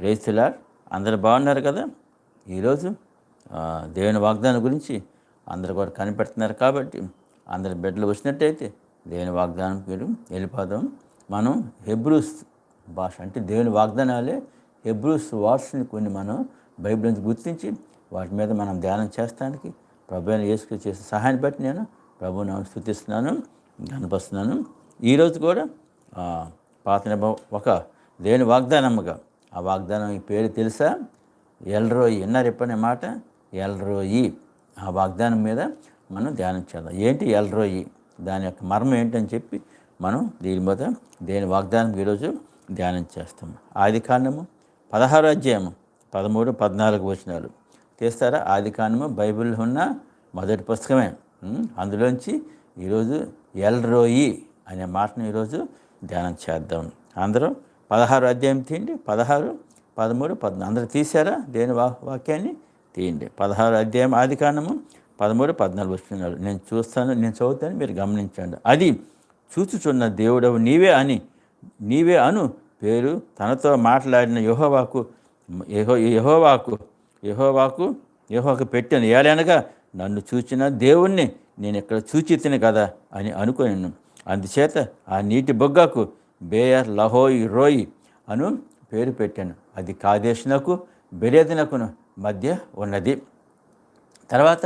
ప్రేస్తులార్ అందరు బాగున్నారు కదా? ఈరోజు దేవుని వాగ్దానం గురించి అందరు కూడా కనిపెడుతున్నారు కాబట్టి అందరి బిడ్డలు వచ్చినట్టయితే దేవుని వాగ్దానం పేరు వెళ్ళిపోదాం. మనం హెబ్రూస్ భాష అంటే దేవుని వాగ్దానాలే. హెబ్రూస్ వర్డ్స్ని కొన్ని మనం బైబిల్ నుంచి గుర్తించి వాటి మీద మనం ధ్యానం చేస్తానికి ప్రభు అయిన యేసుకు చేసే సహాయాన్ని బట్టి నేను ప్రభువుని స్థుతిస్తున్నాను కనిపిస్తున్నాను ఈరోజు కూడా పాత ఒక దేవుని వాగ్దానముగా ఆ వాగ్దానం ఈ పేరు తెలుసా? ఎల్రోయి. విన్నారు ఎప్పటి మాట? ఎల్రోయి. ఆ వాగ్దానం మీద మనం ధ్యానం చేద్దాం. ఏంటి ఎల్రోయి? దాని యొక్క మర్మం ఏంటని చెప్పి మనం దీని మీద దేని వాగ్దానం ఈరోజు ధ్యానం చేస్తాం. ఆది కాండము? పదహారు అధ్యాయము. పదమూడు పద్నాలుగు వచనాలు. తీస్తారా? ఆది కాండము బైబిల్లో ఉన్న మొదటి పుస్తకమే. అందులోంచి ఈరోజు ఎల్రోయి అనే మాటను ఈరోజు ధ్యానం చేద్దాం. అందరూ పదహారు అధ్యాయం తీయండి. పదహారు పదమూడు పద్నాలుగు. అందరూ తీశారా? దేని వా వాక్యాన్ని? తీయండి. పదహారు అధ్యాయం ఆది కాండము పదమూడు పద్నాలుగు వస్తున్నారు నేను చూస్తాను నేను చదువుతాను మీరు గమనించండి. అది చూచుచున్న దేవుడవు నీవే అని నీవే అను పేరు తనతో మాట్లాడిన యహోవాకు యహో యహోవాకు యహోవాకు యహోవాకు పెట్టాను. ఏలనగా నన్ను చూచిన దేవుణ్ణి నేను ఇక్కడ చూచితిని కదా అని అనుకున్నాను అందుచేత ఆ నీటి బొగ్గకు బేయర్ లహోయి రోయి అను పేరు పెట్టాను అది కాదేశునకు బెరేదినకును మధ్య ఉన్నది తర్వాత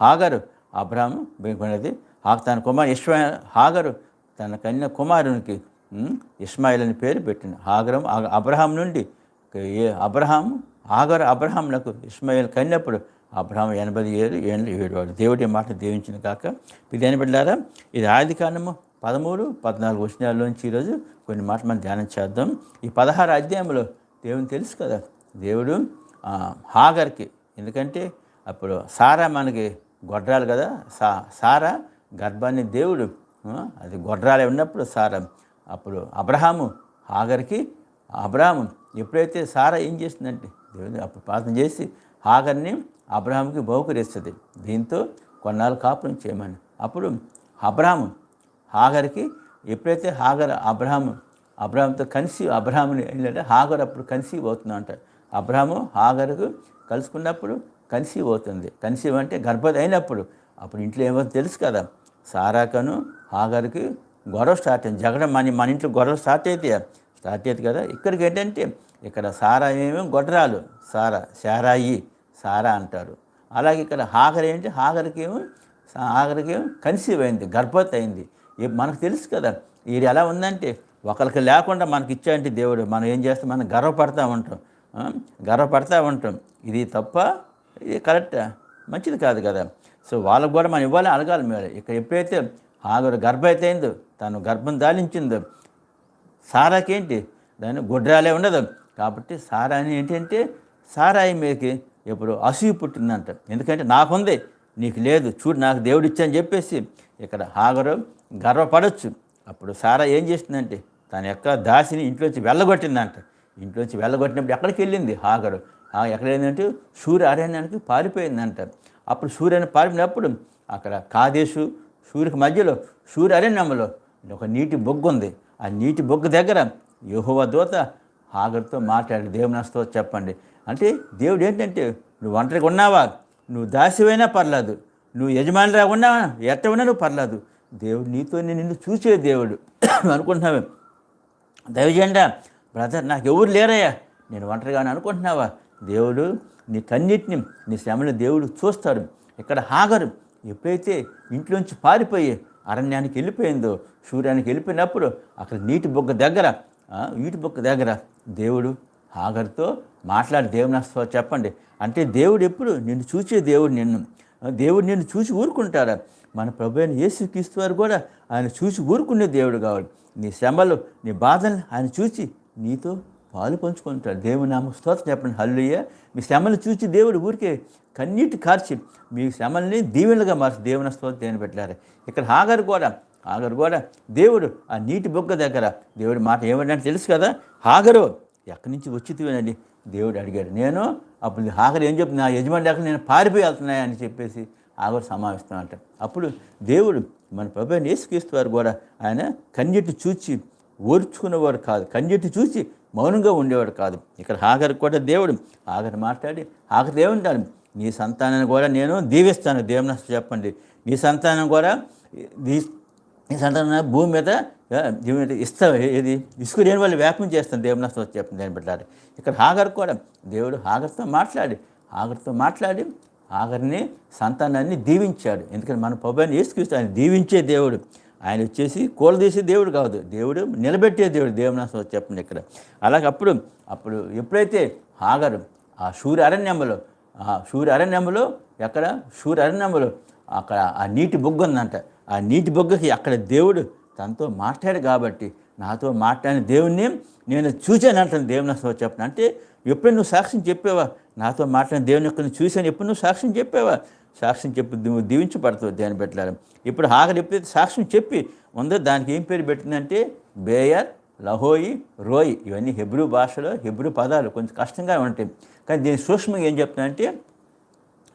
హాగరు అబ్రాహము ఉన్నది ఆ తన కుమార్ ఇష్మా హాగరు తన కన్య కుమారునికి ఇస్మాయిల్ అని పేరు పెట్టిన హాగరం ఆ- అబ్రహాం నుండి ఏ అబ్రహాం హాగరు అబ్రహాంలకు ఇస్మాయిల్ కన్నప్పుడు అబ్రహాం ఎనభై ఏడు ఏళ్ళు ఏడు దేవుడి మాట దీవించిన కాక ఇది ఎనబడ్డారా ఇది ఆది కాండము పదమూడు పద్నాలుగు వచనాల్లోంచి ఈరోజు కొన్ని మాటలు మనం ధ్యానం చేద్దాం. ఈ పదహారు అధ్యాయంలో దేవుని తెలుసు కదా? దేవుడు హాగర్కి ఎందుకంటే అప్పుడు సారా మనకి గొడ్రాలు కదా? సా సారా గర్భాన్ని దేవుడు అది గొడ్రాలే ఉన్నప్పుడు సారా అప్పుడు అబ్రహాము హాగర్కి అబ్రహాము. ఎప్పుడైతే సారా ఏం చేసిందంటే దేవుడు అప్పుడు ప్రార్థన చేసి హాగర్ని అబ్రహాంకి బహుకరిస్తుంది. దీంతో కొన్నాళ్ళు కాపురం చేయమని. అప్పుడు అబ్రహాము హాగర్కి ఎప్పుడైతే హాగర్ అబ్రహాము అబ్రహాంతో కన్సీవ్ అబ్రహాముని ఏంటంటే హాగర్ అప్పుడు కన్సీవ్ పోతుందంట అంట. అబ్రహాము హాగర్కు కలుసుకున్నప్పుడు కన్సీవ్ అవుతుంది కన్సీవ్ అంటే గర్భవతి అయినప్పుడు అప్పుడు ఇంట్లో ఏమో తెలుసు కదా సారాకను హాగర్కి గొడవ స్టార్ట్ అయింది. జగడం మన మన ఇంట్లో గొడవ స్టార్ట్ అయితే స్టార్ట్ అయ్యేది కదా. ఇక్కడికి ఏంటంటే ఇక్కడ సారా ఏమేమి గొడ్రాలు సారా శారాయి సారా అంటారు. అలాగే ఇక్కడ హాగర్ ఏంటి? హాగర్కి ఏమో హాగర్కి ఏమో కన్సీవ్ అయింది గర్భవతి అయింది. మనకు తెలుసు కదా ఇది ఎలా ఉందంటే ఒకరికి లేకుండా మనకి ఇచ్చాయంటే దేవుడు మనం ఏం చేస్తాం మనం గర్వపడతా ఉంటాం. గర్వపడతా ఉంటాం. ఇది తప్ప ఇది కరెక్ట్ మంచిది కాదు కదా. సో వాళ్ళకు కూడా మనం ఇవ్వాలి అడగాలి మీరు ఇక్కడ ఎప్పుడైతే ఆగరు గర్భవతి తను గర్భం దాలించిందో సారాకేంటి? దాని గుడ్రాలే ఉండదు. కాబట్టి సారా అని ఏంటంటే సారాయి మీదకి ఇప్పుడు అసూయ పుట్టిందంట. ఎందుకంటే నాకుంది నీకు లేదు చూడు నాకు దేవుడు ఇచ్చని చెప్పేసి ఇక్కడ హాగరు గర్వపడవచ్చు అప్పుడు సారా ఏం చేసిందంటే తన యొక్క దాసిని ఇంట్లోంచి వెళ్ళగొట్టిందంట. ఇంట్లోంచి వెళ్ళగొట్టినప్పుడు ఎక్కడికి వెళ్ళింది హాగరు? ఆ ఎక్కడ ఏంటంటే సూర్య అరణ్యానికి పారిపోయిందంట. అప్పుడు సూర్యని పారిపోయినప్పుడు అక్కడ కాదేశు సూర్యుకి మధ్యలో సూర్య అరణ్యంలో ఒక నీటి బొగ్గు ఉంది. ఆ నీటి బొగ్గు దగ్గర యెహోవా దూత హాగర్తో మాట్లాడి దేవునితో చెప్పండి. అంటే దేవుడు ఏంటంటే నువ్వు ఒంటరిగా ఉన్నావా? నువ్వు దాసివైనా పర్లేదు. నువ్వు యజమానిరా రాకుండా ఎట్ట ఉన్నా నువ్వు పర్లేదు. దేవుడు నీతో నిన్ను చూసే దేవుడు. నువ్వు అనుకుంటున్నావే. దయచేయండి బ్రదర్ నాకు ఎవరు లేరయ్యా. నేను ఒంటరిగా అనుకుంటున్నావా? దేవుడు నీ కన్నిటిని నీ శ్రమను దేవుడు చూస్తాడు. ఇక్కడ హాగరు ఎప్పుడైతే ఇంట్లోంచి పారిపోయి అరణ్యానికి వెళ్ళిపోయిందో సూర్యానికి వెళ్ళిపోయినప్పుడు అక్కడ నీటి బొగ్గ దగ్గర నీటి బొగ్గ దగ్గర దేవుడు హాగర్తో మాట్లాడి దేవుని వస్తా చెప్పండి. అంటే దేవుడు ఎప్పుడు నిన్ను చూసే దేవుడు నిన్ను దేవుడు నిన్ను చూసి ఊరుకుంటారా మన ప్రభు అయిన యేసుక్రీస్తు వారు కూడా ఆయన చూసి ఊరుకునే దేవుడు కావాలి. నీ శ్రమలు నీ బాధలు ఆయన చూసి నీతో పాలు పంచుకుంటాడు. దేవుని నామ స్తోత్రం చెప్పండి. హల్లుయ్య మీ శ్రమలు చూసి దేవుడు ఊరికే కన్నీటి కార్చి మీ శ్రమల్ని దీవెనలుగా మార్చి దేవుని స్తోత్రం దేని పెట్టారు? ఇక్కడ హాగరు కూడా హాగరు కూడా దేవుడు ఆ నీటి బొగ్గ దగ్గర దేవుడి మాట ఏమంటే తెలుసు కదా? హాగరు ఎక్కడి నుంచి వచ్చి తీవనండి దేవుడు అడిగాడు నేను అప్పుడు ఆఖరి ఏం చెప్తుంది నా యజమాని లేక నేను పారిపోయి అని చెప్పేసి ఆఖరు సమావేశం అంట అప్పుడు దేవుడు మన ప్రభు యేసుక్రీస్తు వారు కూడా ఆయన కన్నెట్టి చూచి ఓర్చుకునేవాడు కాదు కన్నెట్టి చూసి మౌనంగా ఉండేవాడు కాదు. ఇక్కడ హాగర్ కూడా దేవుడు ఆఖరి మాట్లాడి ఆఖరి ఏమంటాడు నీ సంతానాన్ని కూడా నేను దీవిస్తాను దేవుని చెప్పండి. నీ సంతానం కూడా దీ సంతానం భూమి మీద ఆ, ఇస్తా. ఇది ఇసుకు లేని వాళ్ళు వ్యాపం చేస్తాను దేవుని నష్టం చెప్పండి దాన్ని పెట్టాలి ఇక్కడ హాగర్ కూడా దేవుడు హాగర్తో మాట్లాడి హాగర్తో మాట్లాడి హాగర్ని సంతానాన్ని దీవించాడు. ఎందుకంటే మన పబ్బాన్ని వేసుక్రీస్తు ఆయన దీవించే దేవుడు. ఆయన వచ్చేసి కూలదీసే దేవుడు కాదు. దేవుడు నిలబెట్టే దేవుడు. దేవుని నష్టం చెప్పండి ఇక్కడ. అలాగే అప్పుడు అప్పుడు ఎప్పుడైతే హాగరు ఆ సూర్య అరణ్యంలో ఆ సూర్య అరణ్యంలో ఎక్కడ? సూర్య అరణ్యంలో అక్కడ ఆ నీటి బొగ్గు ఉందంట. ఆ నీటి బొగ్గకి అక్కడ దేవుడు తనతో మాట్లాడు కాబట్టి నాతో మాట్లాడిన దేవుణ్ణి నేను చూశాను అంటాను. దేవుని అసలు చెప్పను అంటే ఎప్పుడు నువ్వు సాక్ష్యం చెప్పావా? నాతో మాట్లాడిన దేవుని యొక్క చూశాను. ఎప్పుడు నువ్వు సాక్ష్యం చెప్పావా? సాక్ష్యం చెప్పి నువ్వు దీవించబడతావు దేని పెట్టాలి ఇప్పుడు ఆఖరి ఎప్పుడైతే సాక్ష్యం చెప్పి ఉందో దానికి ఏం పేరు పెట్టిందంటే బేయర్ లహోయి రోయి. ఇవన్నీ హెబ్రూ భాషలో హెబ్రూ పదాలు కొంచెం కష్టంగా ఉంటాయి. కానీ దీని సూక్ష్మంగా ఏం చెప్తున్నా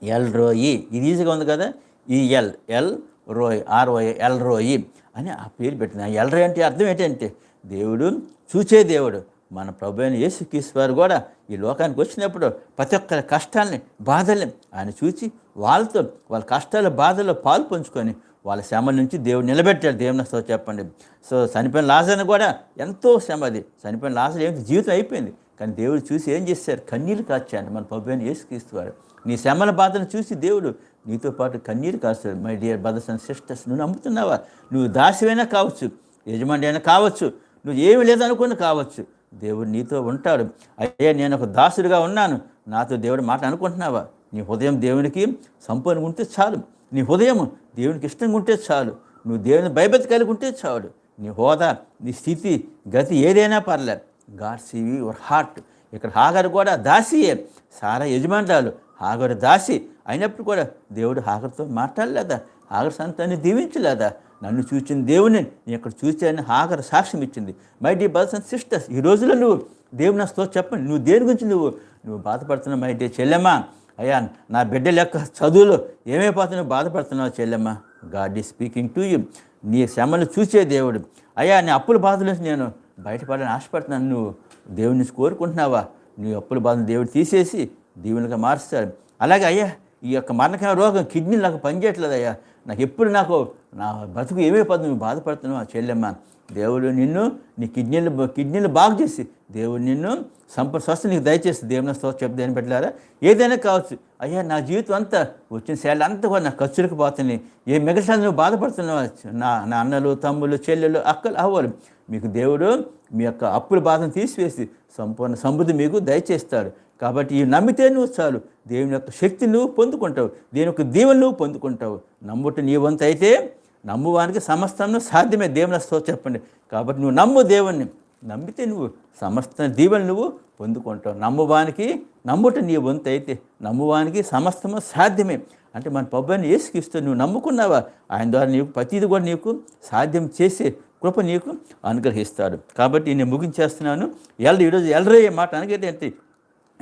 ఎల్ రోయి. ఇది ఈజీగా ఉంది కదా? ఈ El El Roi ROI El Roi అని ఆ పేరు పెట్టిన ఆ ఎల్రోయ్ అంటే అర్థం ఏంటంటే దేవుడు చూచే దేవుడు. మన ప్రభు అయిన యేసుక్రీస్తు వారు కూడా ఈ లోకానికి వచ్చినప్పుడు ప్రతి ఒక్కరి కష్టాలని బాధల్ని ఆయన చూచి వాళ్ళతో వాళ్ళ కష్టాల బాధల్లో పాలు పంచుకొని వాళ్ళ శ్రమ నుంచి దేవుడు నిలబెట్టాడు. దేవుని సో చెప్పండి. సో చనిపోయిన లాజర్ని కూడా ఎంతో శ్రమ అది. చనిపోయిన లాజర్ ఏమిటి? జీవితం అయిపోయింది. కానీ దేవుడు చూసి ఏం చేశారు? కన్నీళ్ళు కాచాడు మన ప్రభు అయిన యేసుక్రీస్తు వారు. నీ శ్రమల బాధను చూసి దేవుడు నీతో పాటు కన్నీరు కాస్తాడు my dear brothers and sisters నువ్వు నమ్ముతున్నావా? నువ్వు దాసివైనా కావచ్చు యజమాని అయినా కావచ్చు నువ్వు ఏమి లేదనుకుని కావచ్చు. దేవుడు నీతో ఉంటాడు. అయ్యా నేను ఒక దాసుడిగా ఉన్నాను. నాతో దేవుడు మాట అనుకుంటున్నావా? నీ హృదయం దేవునికి సంపూర్ణంగా ఉంటే చాలు. నీ హృదయం దేవునికి ఇష్టంగా ఉంటే చాలు. నువ్వు దేవుని భయభక్తి కలిగి ఉంటే చాలు. నీ హోదా నీ స్థితి గతి ఏదైనా పర్లేదు. గాడ్ సీవి యువర్ హార్ట్ ఇక్కడ హాగర్ కూడా దాసియే. సారా యజమానురాలు హాగరు దాసి అయినప్పుడు కూడా దేవుడు హాగర్తో మాట్లాడలేదా? హాగర్ సంతాన్ని దీవించలేదా? నన్ను చూచిన దేవుని నేను ఇక్కడ చూశానని హాగర్ సాక్ష్యం ఇచ్చింది. My dear brothers and sisters ఈ రోజుల్లో నువ్వు దేవుని నా తో చెప్పండి నువ్వు దేని గురించి నువ్వు నువ్వు బాధపడుతున్నావు మై డి చెల్లెమ్మా? అయ్యా నా బిడ్డ లెక్క చదువులో ఏమైపోతున్నావు బాధపడుతున్నావు చెల్లెమ్మ? గాడ్ ఈ స్పీకింగ్ టు యూ. నీ శ్రమను చూసే దేవుడు. అయ్యా నీ అప్పుల బాధల నుంచి నేను బయటపడాలని ఆశపడుతున్నాను. నువ్వు దేవుని కోరుకుంటున్నావా? నీ అప్పుల బాధను దేవుడు తీసేసి దీవెనగా మారుస్తాడు అలాగే అయ్యా ఈ యొక్క మరణకమైన రోగం కిడ్నీ నాకు పనిచేయట్లేదు అయ్యా. నాకు ఎప్పుడు నాకు నా బ్రతుకు ఏమే పదు నువ్వు బాధపడుతున్నావు ఆ చెల్లెమ్మ. దేవుడు నిన్ను నీ కిడ్నీలు కిడ్నీలు బాగు చేసి దేవుడు నిన్ను సంపద స్వస్థ నీకు దయచేసి దేవుని స్వస్థ చెప్పు పెట్టారా ఏదైనా కావచ్చు. అయ్యా నా జీవితం అంతా వచ్చిన శాలరీ అంతా కూడా నా ఖర్చులకు పోతుంది ఏ మిగతా నువ్వు బాధపడుతున్నావు? నా నా అన్నలు తమ్ముళ్ళు చెల్లెలు అక్కలు అవ్వరు మీకు దేవుడు మీ యొక్క అప్పుల బాధను తీసివేసి సంపూర్ణ సమృద్ధి మీకు దయచేస్తాడు. కాబట్టి ఈ నమ్మితే నువ్వు చాలు. దేవుని యొక్క శక్తిని నువ్వు పొందుకుంటావు. దేని యొక్క దీవెన నువ్వు పొందుకుంటావు. నమ్ముట నీ వంతు అయితే నమ్మువానికి సమస్తం సాధ్యమే. దేవుని తో చెప్పండి. కాబట్టి నువ్వు నమ్ము దేవుణ్ణి. నమ్మితే నువ్వు సమస్త దీవెన నువ్వు పొందుకుంటావు. నమ్మువానికి నమ్ముట నీ వంతు అయితే నమ్మువానికి సమస్తము సాధ్యమే. అంటే మన పబ్బాన్ని ఏసుకిస్తూ నువ్వు నమ్ముకున్నావా? ఆయన ద్వారా నీకు ప్రతిది కూడా నీకు సాధ్యం చేసే కృప నీకు అనుగ్రహిస్తాడు. కాబట్టి నేను ముగించేస్తున్నాను. ఎల్ ఈరోజు ఎల్రయ్యే మాట అనగేంటి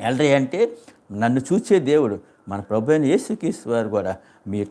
ఎల్రీ అంటే నన్ను చూసే దేవుడు మన ప్రభు అయిన యేసుక్రీస్తు వారు కూడా మీ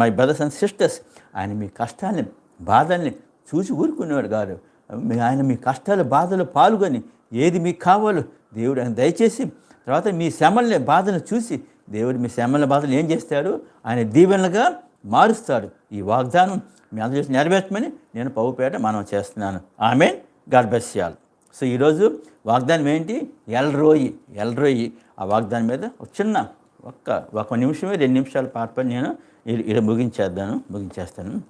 మై బ్రదర్స్ అండ్ సిస్టర్స్ ఆయన మీ కష్టాన్ని బాధల్ని చూసి ఊరుకునేవాడు కాదు. మీ ఆయన మీ కష్టాలు బాధలు పాల్గొని ఏది మీకు కావాలో దేవుడు ఆయన దయచేసి తర్వాత మీ శ్రమల్ని బాధను చూసి దేవుడు మీ శ్రమల బాధలు ఏం చేస్తాడు? ఆయన దీవెనలుగా మారుస్తాడు. ఈ వాగ్దానం మీ అందరూ చేసి నెరవేర్చమని నేను పౌపేట మనం చేస్తున్నాను. ఆమె గర్భస్యాలు సో ఈరోజు వాగ్దానం ఏంటి? El Roi El Roi. ఆ వాగ్దానం మీద ఒక చిన్న ఒక్క ఒక నిమిషమే రెండు నిమిషాలు పాట నేను ఇలా ముగించేద్దాను ముగించేస్తాను.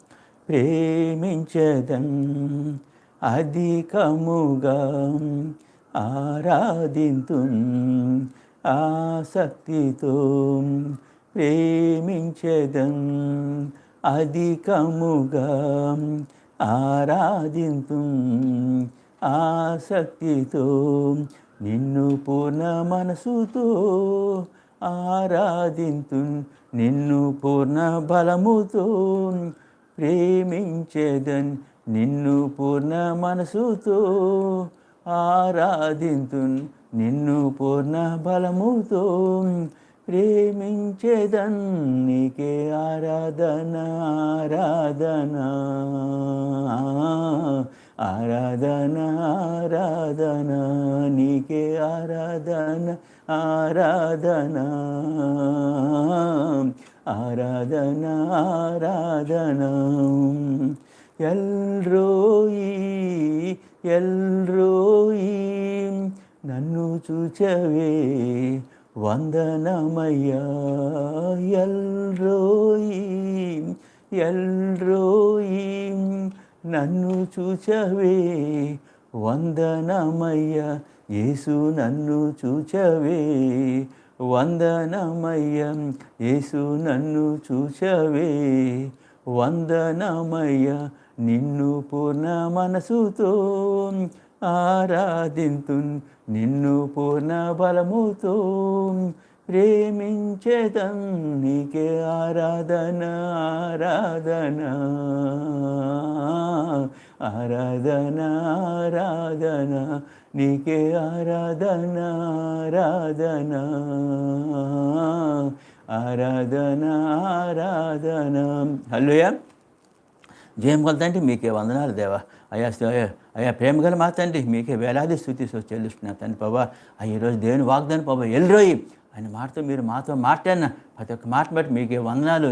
ప్రేమించదం అధికముగా ఆరాధింతు ఆసక్తితో ప్రేమించదం అధికముగా ఆరాధింతు ఆసక్తితో నిన్ను పూర్ణ మనసుతో ఆరాధింతు నిన్ను పూర్ణ బలముతో ప్రేమించేదన్ నిన్ను పూర్ణ మనసుతో ఆరాధింతు నిన్ను పూర్ణ బలముతో ప్రేమించేదన్ నీకే ఆరాధన ఆరాధన. ఆరాధన ఆరాధన నీకే ఆరాధన ఆరాధన. ఆరాధన ఆరాధన. ఎల్రోయి ఎల్రోయి నన్ను చూచవే వందనమయ్యా. ఎల్రోయి ఎల్రోయి నన్ను చూచవే వందనమయ్య. యేసు నన్ను చూచవే వందనమయ్య. యేసు నన్ను చూచవే వందనమయ్య. నిన్ను పూర్ణ మనసుతో ఆరాధింతు నిన్ను పూర్ణ బలముతో ప్రేమించేదం నీకే ఆరాధన ఆరాధన. ఆరాధన ఆరాధన. నీకే ఆరాధన ఆరాధన. ఆరాధన ఆరాధన. హలోయా జయం కొలతండి మీకే వందనాలు దేవా. అయ్యా అయ్యా ప్రేమ గల మా తండ్రి మీకే వేలాది స్థుతి చెల్లిస్తున్నా తండ్రి బాబా ఆ ఈరోజు దేవుని వాగ్దాని బాబా ఎల్రోయి. ఆయన మాటతో మీరు మాతో మాట్లాడిన ప్రతి ఒక్క మాట బట్టి మీకే వందనాలు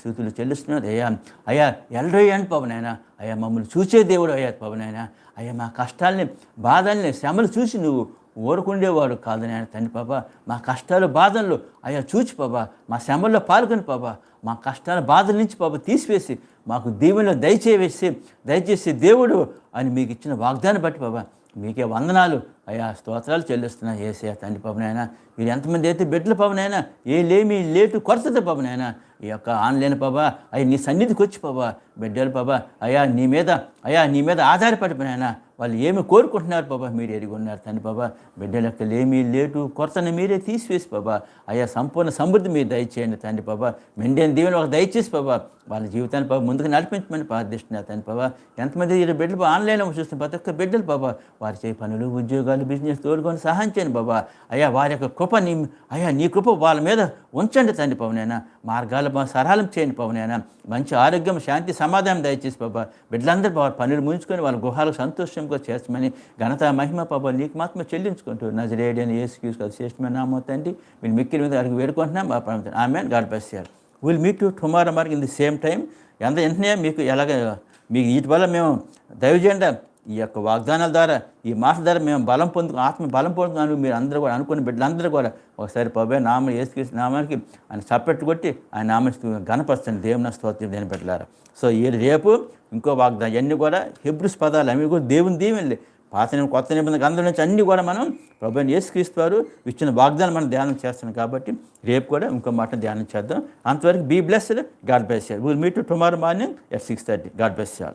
స్థుతులు చెల్లిస్తున్నారు అయ్యా. అయ్యా ఎల్రోయి అని పవనాయన అయ్యా మమ్మల్ని చూసే దేవుడు అయ్యా పవనాయన అయ్యా మా కష్టాలని బాధల్ని శ్రమలు చూసి నువ్వు ఊరుకుండేవాడు కాదు నాయన తండ్రి పాప మా కష్టాలు బాధల్లో అయ్యా చూచి పాప మా శ్రమల్లో పాల్గొని పాప మా కష్టాల బాధల నుంచి పాప తీసివేసి మాకు దీవెనలు దయచేసి దయచేసి దేవుడు అని మీకు ఇచ్చిన వాగ్దానం బట్టి బాబా మీకే వందనాలు. అయ్యా స్తోత్రాలు చెల్లిస్తున్నా ఏసే తండ్రి పవనైనా మీరు ఎంతమంది అయితే బిడ్డల పవనైనా ఏ లేమి లేటు కొరత పవనైనా ఈ యొక్క ఆన్లైన్ పాబా అవి నీ సన్నిధికి వచ్చి పాబా బిడ్డలు పాబా అయ్యా నీ మీద అయ్యా నీ మీద ఆధారపడిపోయినా వాళ్ళు ఏమి కోరుకుంటున్నారు బాబా మీరు ఎరిగి ఉన్నారు తండ్రి బాబా. బిడ్డల యొక్క లేమి లేటు కొరతను మీరే తీసివేసి బాబా. అయ్యా సంపూర్ణ సమృద్ధి మీరు దయచేయండి తండ్రి బాబా. మెండైన దీవెన ఒక దయచేసి బాబా. వాళ్ళ జీవితాన్ని బాబా ముందుకు నడిపించమని ప్రార్థిస్తున్నారు తండ్రి బాబా. ఎంతమంది ఈ బిడ్డలు ఆన్లైన్లో చూస్తున్న ప్రతి ఒక్క బిడ్డలు బాబా వారి చేయ పనులు ఉద్యోగాలు బిజినెస్ తోడుకొని సహాయం చేయండి బాబా. అయ్యా వారి యొక్క కృప నీ అయ్యా నీ కృప వాళ్ళ మీద ఉంచండి తండ్రి పవనైనా మార్గాలు సరళం చేయండి పవనైనా మంచి ఆరోగ్యం శాంతి సమాధానం దయచేసి బాబా బిడ్డలందరూ బాబా పనులు ముంచుకొని వాళ్ళ గుహాలకు సంతోషంగా చేస్తామని ఘనత మహిమ పాప నీకు మాత్రం చెల్లించుకుంటూ నజరేడి అని ఏసు క్యూస్ కదా శ్రేష్టమైన నామో తండ్రి మీరు మిక్కిలి మీద అడిగి వేడుకుంటున్నాం మా ప్రాంతం ఆమె God bless will meet to tomorrow mark in the same time ఎంత వెంటనే మీకు ఎలాగ మీకు వీటి వల్ల మేము దైవజెండా ఈ యొక్క వాగ్దానాల ద్వారా ఈ మాట ద్వారా మేము బలం పొందుకు ఆత్మ బలం పొందుకున్నాను. మీరు అందరూ కూడా అనుకున్న బిడ్డలందరూ కూడా ఒకసారి పబ్బే నామ ఏసుకృష్ణ నామానికి ఆయన చప్పెట్టు కొట్టి ఆయన నామ గణపరచండి దేవుని స్తోత్రం దేని పెట్టారు సో ఈ రేపు ఇంకో వాగ్దానం ఇవన్నీ కూడా హిబ్రూస్ పదాలు అవి కూడా దేవుని దీవెనలే. పాత కొత్త నిబంధన అందరి నుంచి అన్నీ కూడా మనం ప్రభుత్వం యేసుక్రీస్తు వారు ఇచ్చిన వాగ్దానం మనం ధ్యానం చేస్తున్నాం కాబట్టి రేపు కూడా ఇంకో మాట ధ్యానం చేద్దాం. అంతవరకు be blessed. God bless will meet tomorrow morning at six thirty God bless you